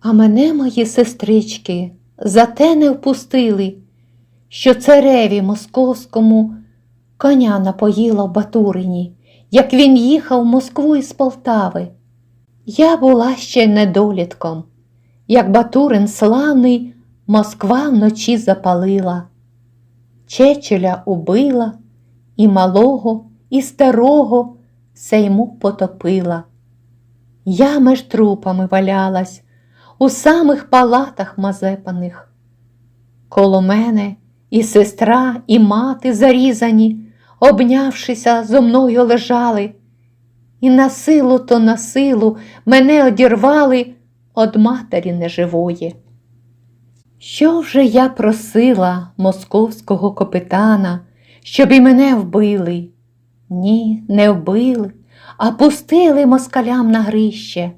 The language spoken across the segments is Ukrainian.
А мене мої сестрички за те не впустили, що цареві московському коня напоїла Батурині, як він їхав в Москву із Полтави. Я була ще недолітком, як Батурин славний Москва вночі запалила, Чечеля убила, і малого, і старого сейму потопила. Я меж трупами валялась у самих палатах мазепаних. Коло мене і сестра, і мати зарізані, обнявшися, зо мною лежали, і на силу то на силу мене одірвали од матері неживої. Що вже я просила московського капитана, щоб і мене вбили? Ні, не вбили, а пустили москалям на грище.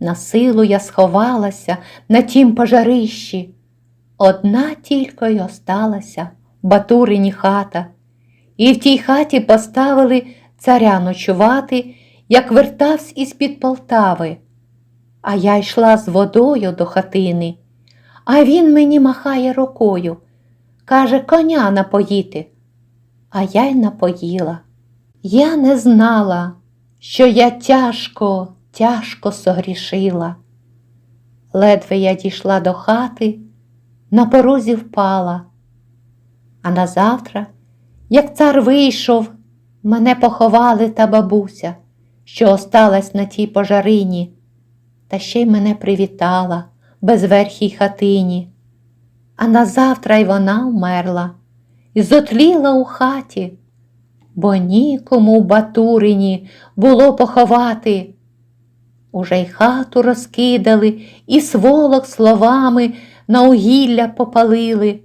На силу я сховалася на тім пожарищі. Одна тільки й осталася Батурині хата, і в тій хаті поставили царя ночувати, як вертавсь із-під Полтави. А я йшла з водою до хатини, а він мені махає рукою, каже, коня напоїти. А я й напоїла. Я не знала, що я тяжко, тяжко согрішила. Ледве я дійшла до хати, на порозі впала. А назавтра, як цар вийшов, мене поховали та бабуся, що осталась на тій пожарині, та ще й мене привітала безверхій хатині. А назавтра й вона вмерла і зотліла у хаті, бо нікому в Батурині було поховати. Уже й хату розкидали, і сволок словами на угілля попалили,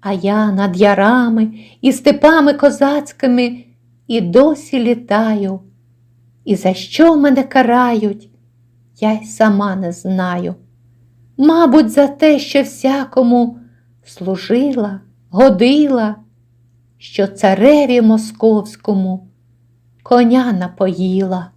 а я над ярами і степами козацькими і досі літаю. І за що мене карають, я й сама не знаю. Мабуть, за те, що всякому служила, годила, що цареві московському коня напоїла.